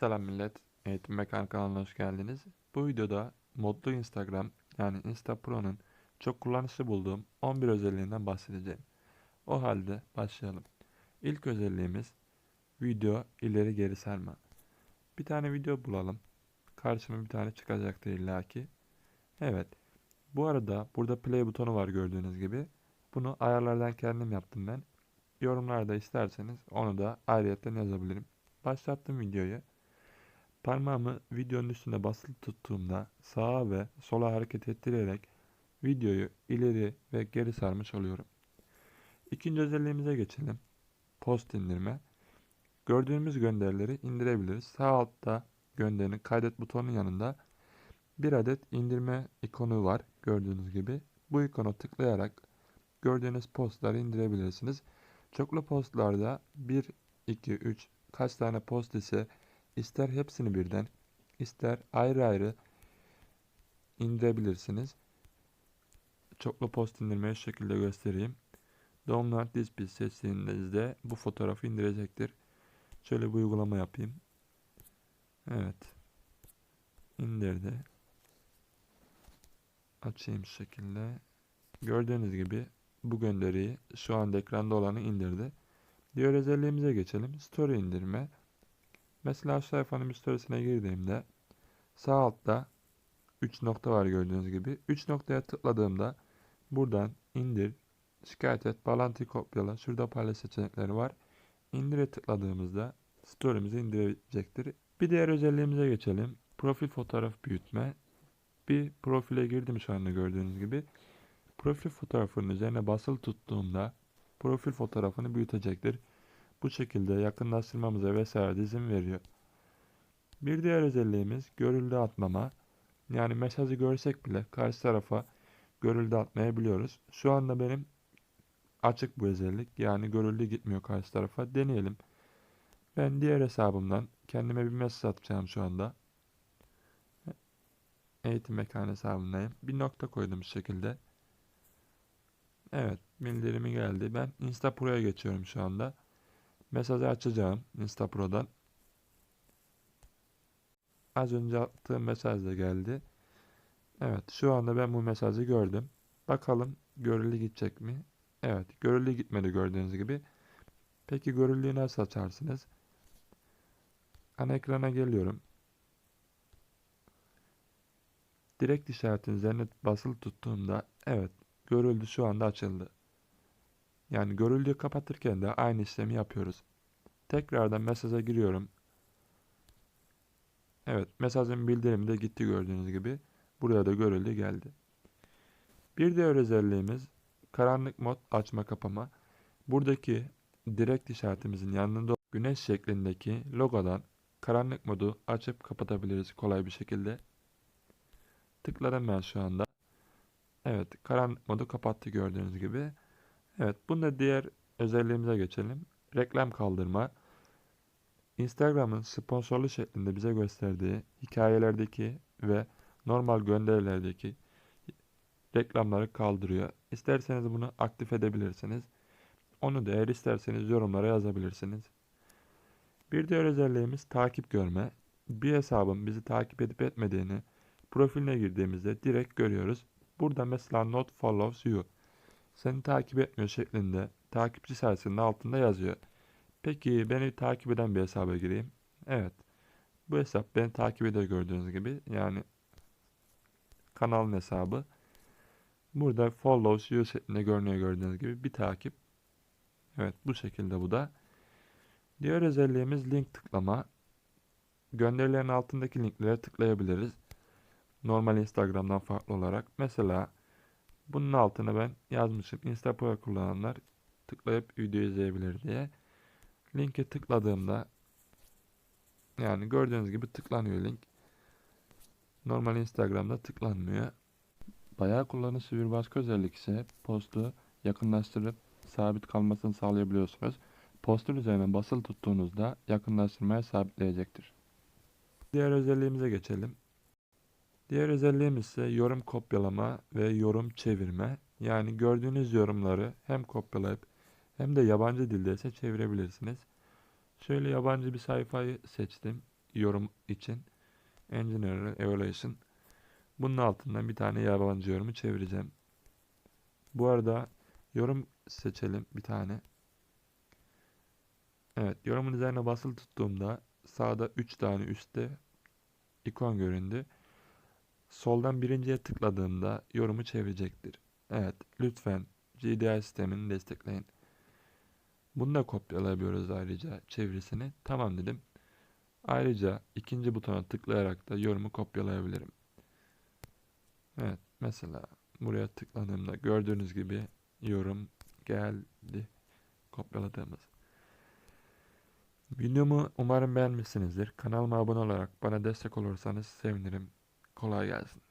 Selam millet. Eğitim Mekanik kanalına hoş geldiniz. Bu videoda modlu Instagram yani Insta Pro'nun çok kullanışlı bulduğum 11 özelliğinden bahsedeceğim. O halde başlayalım. İlk özelliğimiz video ileri geri sarma. Bir tane video bulalım. Karşıma bir tane çıkacaktır illaki. Evet. Bu arada burada play butonu var gördüğünüz gibi. Bunu ayarlardan kendim yaptım ben. Yorumlarda isterseniz onu da ayrıyetten yazabilirim. Başlattım videoyu. Parmağımı videonun üstüne basılı tuttuğumda sağa ve sola hareket ettirerek videoyu ileri ve geri sarmış oluyorum. İkinci özelliğimize geçelim. Post indirme. Gördüğümüz gönderileri indirebiliriz. Sağ altta gönderinin kaydet butonunun yanında bir adet indirme ikonu var gördüğünüz gibi. Bu ikona tıklayarak gördüğünüz postları indirebilirsiniz. Çoklu postlarda 1, 2, 3 kaç tane post ise ister hepsini birden ister ayrı ayrı indirebilirsiniz. Çoklu post indirmeyi şu şekilde göstereyim. Download this piece seçtiğinizde bu fotoğrafı indirecektir. Şöyle bir uygulama yapayım. Evet. İndirdi. Açayım şu şekilde. Gördüğünüz gibi bu gönderiyi şu anda ekranda olanı indirdi. Diğer özelliğimize geçelim. Story indirme. Mesela sayfanın bir storiesine girdiğimde sağ altta 3 nokta var gördüğünüz gibi. 3 noktaya tıkladığımda buradan indir, şikayet et, bağlantıyı kopyala, şurada paylaş seçenekleri var. İndire tıkladığımızda story'mizi indirecektir. Bir diğer özelliğimize geçelim. Profil fotoğraf büyütme. Bir profile girdim şu anda gördüğünüz gibi. Profil fotoğrafının üzerine basılı tuttuğumda profil fotoğrafını büyütecektir. Bu şekilde yakınlaştırmamıza vesaire izin veriyor. Bir diğer özelliğimiz görüldü atmama. Yani mesajı görsek bile karşı tarafa görüldü atmayabiliyoruz. Şu anda benim açık bu özellik. Yani görüldü gitmiyor karşı tarafa. Deneyelim. Ben diğer hesabımdan kendime bir mesaj atacağım şu anda. Eğitim mekan hesabındayım. Bir nokta koydum bu şekilde. Evet bildirimi geldi. Ben Insta Pro'ya geçiyorum şu anda. Mesajı açacağım Insta Pro'dan. Az önce attığım mesaj da geldi. Evet şu anda ben bu mesajı gördüm. Bakalım görüldü gidecek mi? Evet görüldü gitmedi gördüğünüz gibi. Peki görüldüğü nasıl açarsınız? Ana ekrana geliyorum. Direkt işaretin üzerine basılı tuttuğumda evet görüldü şu anda açıldı. Yani görüldüğü kapatırken de aynı işlemi yapıyoruz. Tekrardan mesaja giriyorum. Evet mesajın bildirimi de gitti gördüğünüz gibi. Buraya da görüldü geldi. Bir diğer özelliğimiz karanlık mod açma kapama. Buradaki direkt işaretimizin yanında güneş şeklindeki logodan karanlık modu açıp kapatabiliriz kolay bir şekilde. Tıkladım ben şu anda. Evet karanlık modu kapattı gördüğünüz gibi. Evet bunda diğer özelliğimize geçelim. Reklam kaldırma. Instagram'ın sponsorlu şeklinde bize gösterdiği hikayelerdeki ve normal gönderilerdeki reklamları kaldırıyor. İsterseniz bunu aktif edebilirsiniz. Onu da eğer isterseniz yorumlara yazabilirsiniz. Bir diğer özelliğimiz takip görme. Bir hesabın bizi takip edip etmediğini profiline girdiğimizde direkt görüyoruz. Burada mesela not follows you seni takip etmiyor şeklinde takipçi sayısının altında yazıyor. Peki beni takip eden bir hesaba gireyim. Evet. Bu hesap beni takip ediyor gördüğünüz gibi. Yani kanalın hesabı. Burada follows you şeklinde görünüyor gördüğünüz gibi bir takip. Evet bu şekilde bu da. Diğer özelliğimiz link tıklama. Gönderilerin altındaki linklere tıklayabiliriz. Normal Instagram'dan farklı olarak. Mesela bunun altına ben yazmışım. Instagram kullananlar tıklayıp video izleyebilir diye. Linke tıkladığımda yani gördüğünüz gibi tıklanıyor link. Normal Instagram'da tıklanmıyor. Bayağı kullanışlı bir başka özellik ise postu yakınlaştırıp sabit kalmasını sağlayabiliyorsunuz. Postun üzerine basılı tuttuğunuzda yakınlaştırmaya sabitleyecektir. Diğer özelliğimize geçelim. Diğer özelliğimiz ise yorum kopyalama ve yorum çevirme. Yani gördüğünüz yorumları hem kopyalayıp hem de yabancı dilde ise çevirebilirsiniz. Şöyle yabancı bir sayfayı seçtim. yorum için Engineer Evaluation. Bunun altından bir tane yabancı yorumu çevireceğim. Bu arada yorum seçelim bir tane. Evet, yorumun üzerine basılı tuttuğumda sağda 3 tane üstte ikon göründü. Soldan birinciye tıkladığımda yorumu çevirecektir. Evet, lütfen GDI sistemini destekleyin. Bunu da kopyalayabiliyoruz ayrıca çevirisini. Tamam dedim. Ayrıca ikinci butona tıklayarak da yorumu kopyalayabilirim. Evet, mesela buraya tıkladığımda gördüğünüz gibi yorum geldi. Kopyaladığımız. Videomu umarım beğenmişsinizdir. Kanalıma abone olarak bana destek olursanız sevinirim. Kolay gelsin.